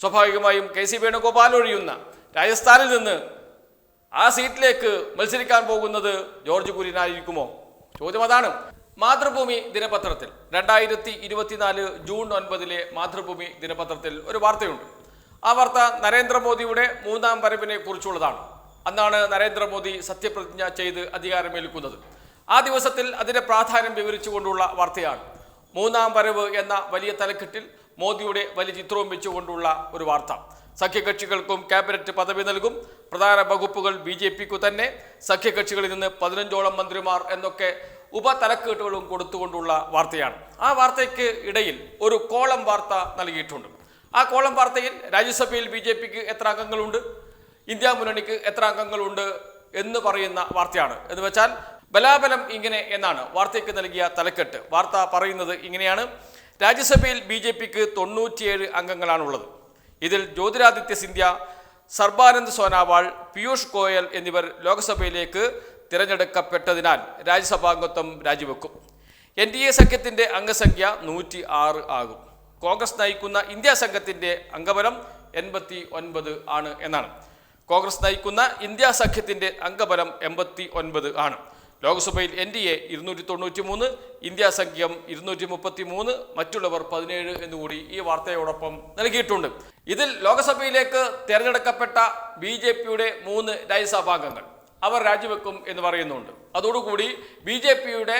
സ്വാഭാവികമായും K C Venugopal ഒഴിയുന്ന രാജസ്ഥാനിൽ നിന്ന് ആ സീറ്റിലേക്ക് മത്സരിക്കാൻ പോകുന്നത് ജോർജ് കുര്യനായിരിക്കുമോ? ചോദ്യം അതാണ്. മാതൃഭൂമി ദിനപത്രത്തിൽ രണ്ടായിരത്തി ഇരുപത്തിനാല് ജൂൺ ഒൻപതിലെ മാതൃഭൂമി ദിനപത്രത്തിൽ ഒരു വാർത്തയുണ്ട്. ആ വാർത്ത നരേന്ദ്രമോദിയുടെ മൂന്നാം വരവിനെ കുറിച്ചുള്ളതാണ്. അന്നാണ് നരേന്ദ്രമോദി സത്യപ്രതിജ്ഞ ചെയ്ത് അധികാരമേൽക്കുന്നത്. ആ ദിവസത്തിൽ അതിന്റെ പ്രാധാന്യം വിവരിച്ചുകൊണ്ടുള്ള വാർത്തയാണ്. മൂന്നാം വരവ് എന്ന വലിയ തലക്കെട്ടിൽ മോദിയുടെ വലിയ ചിത്രവും വെച്ചുകൊണ്ടുള്ള ഒരു വാർത്ത. സഖ്യകക്ഷികൾക്കും ക്യാബിനറ്റ് പദവി നൽകും. പ്രധാന വകുപ്പുകൾ ബി ജെ പിക്കു തന്നെ. സഖ്യകക്ഷികളിൽ നിന്ന് പതിനഞ്ചോളം മന്ത്രിമാർ എന്നൊക്കെ ഉപതലക്കെട്ടുകളും കൊടുത്തുകൊണ്ടുള്ള വാർത്തയാണ്. ആ വാർത്തയ്ക്ക് ഇടയിൽ ഒരു കോളം വാർത്ത നൽകിയിട്ടുണ്ട്. ആ കോളം വാർത്തയിൽ രാജ്യസഭയിൽ ബി ജെ പിക്ക് എത്ര അംഗങ്ങളുണ്ട്? ഇന്ത്യ മുന്നണിക്ക് എത്ര അംഗങ്ങളുണ്ട്? എന്ന് പറയുന്ന വാർത്തയാണ്. എന്ന് വെച്ചാൽ ബലാബലം ഇങ്ങനെ എന്നാണ്. വാർത്തയ്ക്ക് നൽകിയ തലക്കെട്ട്. വാർത്ത പറയുന്നത് ഇങ്ങനെയാണ്. രാജ്യസഭയിൽ ബി ജെ പിക്ക് തൊണ്ണൂറ്റിയേഴ് അംഗങ്ങളാണുള്ളത്. ഇതിൽ ജ്യോതിരാദിത്യ സിന്ധ്യ സർബാനന്ദ് സോനാവാൾ പീയൂഷ് ഗോയൽ എന്നിവർ ലോക്സഭയിലേക്ക് തിരഞ്ഞെടുക്കപ്പെട്ടതിനാൽ രാജ്യസഭാംഗത്വം രാജിവെക്കും. എൻ ഡി എ സഖ്യത്തിന്റെ അംഗസംഖ്യ നൂറ്റി ആറ് ആകും. കോൺഗ്രസ് നയിക്കുന്ന ഇന്ത്യ സംഘത്തിന്റെ അംഗബലം എൺപത്തി ഒൻപത് ആണ് എന്നാണ്. കോൺഗ്രസ് നയിക്കുന്ന ഇന്ത്യ സഖ്യത്തിന്റെ അംഗബലം എൺപത്തി ഒൻപത് ആണ്. ലോക്സഭയിൽ എൻ ഡി എ ഇരുന്നൂറ്റി തൊണ്ണൂറ്റി മൂന്ന് ഇന്ത്യ സംഖ്യം ഇരുന്നൂറ്റി മുപ്പത്തി മൂന്ന് മറ്റുള്ളവർ പതിനേഴ് എന്നുകൂടി ഈ വാർത്തയോടൊപ്പം നൽകിയിട്ടുണ്ട്. ഇതിൽ ലോക്സഭയിലേക്ക് തിരഞ്ഞെടുക്കപ്പെട്ട ബി ജെ പിയുടെ മൂന്ന് രാജ്യസഭാംഗങ്ങൾ അവർ രാജിവെക്കും എന്ന് പറയുന്നുണ്ട്. അതോടുകൂടി ബി ജെ പിയുടെ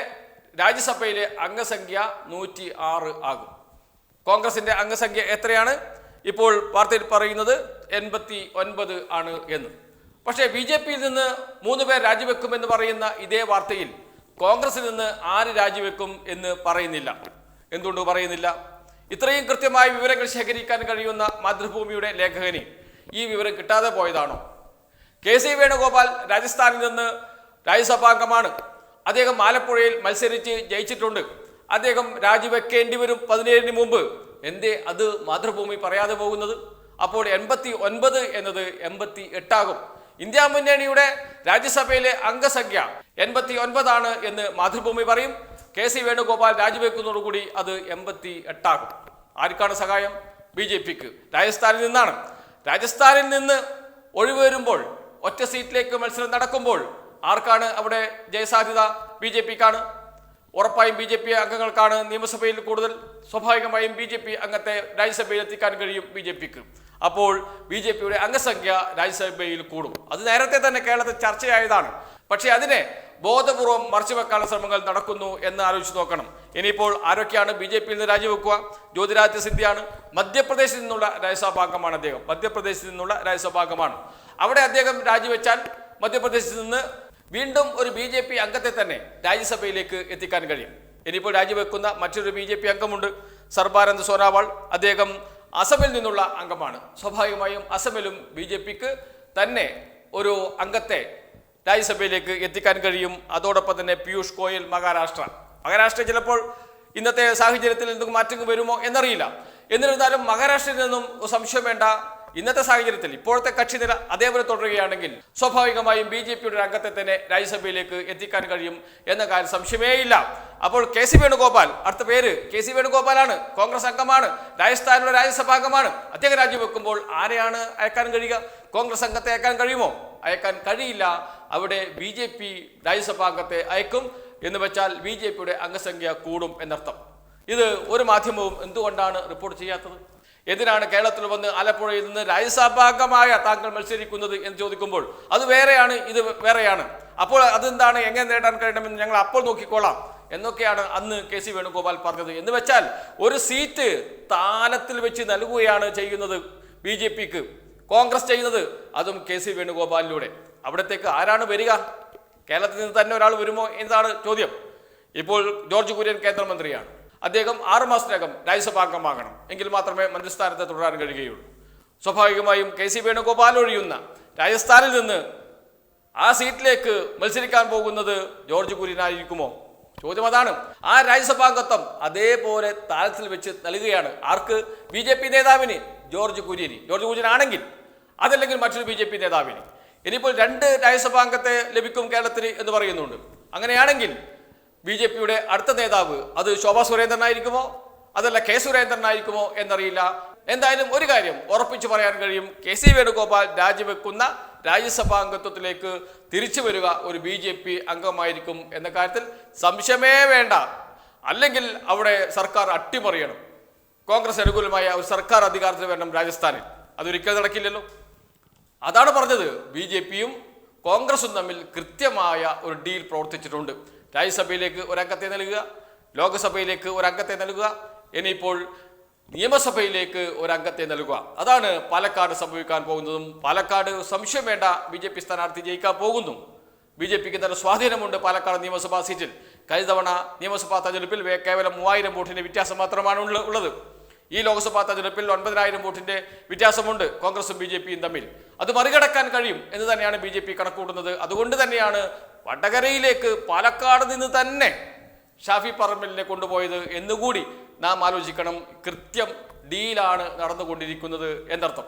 രാജ്യസഭയിലെ അംഗസംഖ്യ നൂറ്റി ആറ് ആകും. കോൺഗ്രസിന്റെ അംഗസംഖ്യ എത്രയാണ്? ഇപ്പോൾ വാർത്തയിൽ പറയുന്നത് എൺപത്തി ഒൻപത് ആണ് എന്ന്. പക്ഷേ ബി ജെ പിയിൽ നിന്ന് മൂന്ന് പേർ രാജിവെക്കുമെന്ന് പറയുന്ന ഇതേ വാർത്തയിൽ കോൺഗ്രസിൽ നിന്ന് ആര് രാജിവെക്കും എന്ന് പറയുന്നില്ല. എന്തുകൊണ്ട് പറയുന്നില്ല? ഇത്രയും കൃത്യമായ വിവരങ്ങൾ ശേഖരിക്കാൻ കഴിയുന്ന മാതൃഭൂമിയുടെ ലേഖകന് ഈ വിവരം കിട്ടാതെ പോയതാണോ? കെ സി വേണുഗോപാൽ രാജസ്ഥാനിൽ നിന്ന് രാജ്യസഭാംഗമാണ്. അദ്ദേഹം ആലപ്പുഴയിൽ മത്സരിച്ച് ജയിച്ചിട്ടുണ്ട്. അദ്ദേഹം രാജിവെക്കേണ്ടി വരും പതിനേഴിന് മുമ്പ്. എന്തേ അത് മാതൃഭൂമി പറയാതെ പോകുന്നത്? അപ്പോൾ എൺപത്തി ഒൻപത് എന്നത് എൺപത്തി എട്ടാകും. ഇന്ത്യ മുന്നണിയുടെ രാജ്യസഭയിലെ അംഗസംഖ്യ എൺപത്തി ഒൻപതാണ് എന്ന് മാതൃഭൂമി പറയും. കെ സി വേണുഗോപാൽ രാജിവെക്കുന്നതോടുകൂടി അത് എൺപത്തി എട്ടാകും ആർക്കാണ് സഹായം? ബി ജെ പിക്ക്. രാജസ്ഥാനിൽ നിന്നാണ്. രാജസ്ഥാനിൽ നിന്ന് ഒഴിവ് വരുമ്പോൾ ഒറ്റ സീറ്റിലേക്ക് മത്സരം നടക്കുമ്പോൾ ആർക്കാണ് അവിടെ ജയസാധ്യത? B J പിക്കാണ്. ഉറപ്പായും ബി ജെ പി അംഗങ്ങൾക്കാണ് നിയമസഭയിൽ കൂടുതൽ. സ്വാഭാവികമായും ബി ജെ പി അംഗത്തെ രാജ്യസഭയിൽ എത്തിക്കാൻ കഴിയും ബി ജെ പിക്ക്. അപ്പോൾ ബി ജെ പിയുടെ അംഗസംഖ്യ രാജ്യസഭയിൽ കൂടും. അത് നേരത്തെ തന്നെ കേരളത്തിൽ ചർച്ചയായതാണ്. പക്ഷേ അതിനെ ബോധപൂർവം മറച്ചുവെക്കാനുള്ള ശ്രമങ്ങൾ നടക്കുന്നു എന്ന് ആലോചിച്ച് നോക്കണം. ഇനിയിപ്പോൾ ആരൊക്കെയാണ് ബി ജെ പിയിൽ നിന്ന് രാജിവെക്കുക? ജ്യോതിരാദിത്യ സിന്ധ്യയാണ്. മധ്യപ്രദേശിൽ നിന്നുള്ള രാജ്യസഭാംഗമാണ് അദ്ദേഹം. മധ്യപ്രദേശിൽ നിന്നുള്ള രാജ്യസഭാംഗമാണ് അവിടെ അദ്ദേഹം രാജിവെച്ചാൽ മധ്യപ്രദേശിൽ നിന്ന് വീണ്ടും ഒരു ബി ജെ പി അംഗത്തെ തന്നെ രാജ്യസഭയിലേക്ക് എത്തിക്കാൻ കഴിയും. ഇനിയിപ്പോൾ രാജിവെക്കുന്ന മറ്റൊരു ബി ജെ പി അംഗമുണ്ട്. സർബാനന്ദ് സോനാവാൾ. അദ്ദേഹം അസമിൽ നിന്നുള്ള അംഗമാണ്. സ്വാഭാവികമായും അസമിലും ബി ജെ പിക്ക് തന്നെ ഒരു അംഗത്തെ രാജ്യസഭയിലേക്ക് എത്തിക്കാൻ കഴിയും. അതോടൊപ്പം തന്നെ പീയൂഷ് ഗോയൽ മഹാരാഷ്ട്ര. മഹാരാഷ്ട്ര ചിലപ്പോൾ ഇന്നത്തെ സാഹചര്യത്തിൽ എന്തെങ്കിലും മാറ്റങ്ങൾ വരുമോ എന്നറിയില്ല. എന്നിരുന്നാലും മഹാരാഷ്ട്രയിൽ നിന്നും സംശയം വേണ്ട. ഇന്നത്തെ സാഹചര്യത്തിൽ ഇപ്പോഴത്തെ കക്ഷി നില അതേപോലെ തുടരുകയാണെങ്കിൽ സ്വാഭാവികമായും ബി ജെ പിയുടെ അംഗത്തെ തന്നെ രാജ്യസഭയിലേക്ക് എത്തിക്കാൻ കഴിയും എന്ന കാര്യം സംശയമേയില്ല. അപ്പോൾ കെ സി വേണുഗോപാൽ അടുത്ത പേര് കെ സി വേണുഗോപാലാണ്. കോൺഗ്രസ് അംഗമാണ്. രാജസ്ഥാനിലെ രാജ്യസഭാ അംഗമാണ്. അദ്ദേഹം രാജിവെക്കുമ്പോൾ ആരെയാണ് അയക്കാൻ കഴിയുക? കോൺഗ്രസ് അംഗത്തെ അയക്കാൻ കഴിയുമോ? അയക്കാൻ കഴിയില്ല. അവിടെ ബി ജെ പി രാജ്യസഭാ അംഗത്തെ അയക്കും എന്ന് വെച്ചാൽ ബി ജെ പിയുടെ അംഗസംഖ്യ കൂടും എന്നർത്ഥം. ഇത് ഒരു മാധ്യമവും എന്തുകൊണ്ടാണ് റിപ്പോർട്ട് ചെയ്യാത്തത്? എന്തിനാണ് കേരളത്തിൽ വന്ന് ആലപ്പുഴയിൽ നിന്ന് രാജ്യസഭാംഗമായ താങ്കൾ മത്സരിക്കുന്നത് എന്ന് ചോദിക്കുമ്പോൾ അത് വേറെയാണ് ഇത് വേറെയാണ്. അപ്പോൾ അതെന്താണ് എങ്ങനെ നേടാൻ കഴിയണമെന്ന് ഞങ്ങൾ അപ്പോൾ നോക്കിക്കോളാം എന്നൊക്കെയാണ് അന്ന് കെ സി വേണുഗോപാൽ പറഞ്ഞത്. എന്ന് വെച്ചാൽ ഒരു സീറ്റ് താലത്തിൽ വെച്ച് നൽകുകയാണ് ചെയ്യുന്നത് ബി ജെ പിക്ക്. കോൺഗ്രസ് ചെയ്യുന്നത് അതും കെ സി വേണുഗോപാലിലൂടെ. അവിടത്തേക്ക് ആരാണ് വരിക? കേരളത്തിൽ നിന്ന് തന്നെ ഒരാൾ വരുമോ? എന്നതാണ് ചോദ്യം. ഇപ്പോൾ ജോർജ് കുര്യൻ കേന്ദ്രമന്ത്രിയാണ്. അദ്ദേഹം ആറു മാസത്തിനകം രാജ്യസഭാംഗമാകണം എങ്കിൽ മാത്രമേ മന്ത്രിസ്ഥാനത്ത് തുടരാൻ കഴിയുകയുള്ളൂ. സ്വാഭാവികമായും കെ സി വേണുഗോപാൽ ഒഴിയുന്ന രാജസ്ഥാനിൽ നിന്ന് ആ സീറ്റിലേക്ക് മത്സരിക്കാൻ പോകുന്നത് ജോർജ് കുര്യനായിരിക്കുമോ? ചോദ്യം അതാണ്. ആ രാജ്യസഭാംഗത്വം അതേപോലെ താരത്തിൽ വെച്ച് നൽകുകയാണ് ആർക്ക്? ബി ജെ പി നേതാവിന് ജോർജ് കുര്യന്. ജോർജ് കുര്യൻ ആണെങ്കിൽ അതല്ലെങ്കിൽ മറ്റൊരു ബി ജെ പി നേതാവിന്. ഇനിയിപ്പോൾ രണ്ട് രാജ്യസഭാംഗത്തെ ലഭിക്കും കേരളത്തിന് എന്ന് പറയുന്നുണ്ട്. അങ്ങനെയാണെങ്കിൽ ബി ജെ പിയുടെ അടുത്ത നേതാവ് അത് ശോഭാ സുരേന്ദ്രനായിരിക്കുമോ? അതല്ല കെ സുരേന്ദ്രനായിരിക്കുമോ എന്നറിയില്ല. എന്തായാലും ഒരു കാര്യം ഉറപ്പിച്ചു പറയാൻ കഴിയും. കെ സി വേണുഗോപാൽ രാജിവെക്കുന്ന രാജ്യസഭാ അംഗത്വത്തിലേക്ക് തിരിച്ചു വരിക ഒരു ബി ജെ പി അംഗമായിരിക്കും എന്ന കാര്യത്തിൽ സംശയമേ വേണ്ട. അല്ലെങ്കിൽ അവിടെ സർക്കാർ അട്ടിമറിയണം. കോൺഗ്രസ് അനുകൂലമായ ഒരു സർക്കാർ അധികാരത്തിൽ വരണം രാജസ്ഥാനിൽ. അതൊരിക്കലും നടക്കില്ലല്ലോ. അതാണ് പറഞ്ഞത്. ബി ജെ പിയും കോൺഗ്രസും തമ്മിൽ കൃത്യമായ ഒരു ഡീൽ പ്രവർത്തിച്ചിട്ടുണ്ട്. രാജ്യസഭയിലേക്ക് ഒരംഗത്തെ നൽകുക ലോകസഭയിലേക്ക് ഒരംഗത്തെ നൽകുക ഇനിയിപ്പോൾ നിയമസഭയിലേക്ക് ഒരംഗത്തെ നൽകുക. അതാണ് പാലക്കാട് സംഭവിക്കാൻ പോകുന്നതും പാലക്കാട് സംശയം വേണ്ട ബി ജെ പി സ്ഥാനാർത്ഥി ജയിക്കാൻ പോകുന്നു. ബി ജെ പിക്ക് നല്ല സ്വാധീനമുണ്ട് പാലക്കാട് നിയമസഭാ സീറ്റിൽ. കഴിഞ്ഞ തവണ നിയമസഭാ തെരഞ്ഞെടുപ്പിൽ കേവലം മൂവായിരം വോട്ടിന്റെ വ്യത്യാസം മാത്രമാണ് ഉള്ളത്. ഈ ലോക്സഭാ തെരഞ്ഞെടുപ്പിൽ ഒൻപതിനായിരം വോട്ടിന്റെ വ്യത്യാസമുണ്ട് കോൺഗ്രസും ബി ജെ പിയും തമ്മിൽ. അത് മറികടക്കാൻ കഴിയും എന്ന് തന്നെയാണ് ബി ജെ പി കണക്കൂട്ടുന്നത് അതുകൊണ്ട് തന്നെയാണ് വടകരയിലേക്ക് പാലക്കാട് നിന്ന് തന്നെ ഷാഫി പറമ്പലിനെ കൊണ്ടുപോയത് എന്നുകൂടി നാം ആലോചിക്കണം. കൃത്യം ഡീലാണ് നടന്നുകൊണ്ടിരിക്കുന്നത് എന്നർത്ഥം.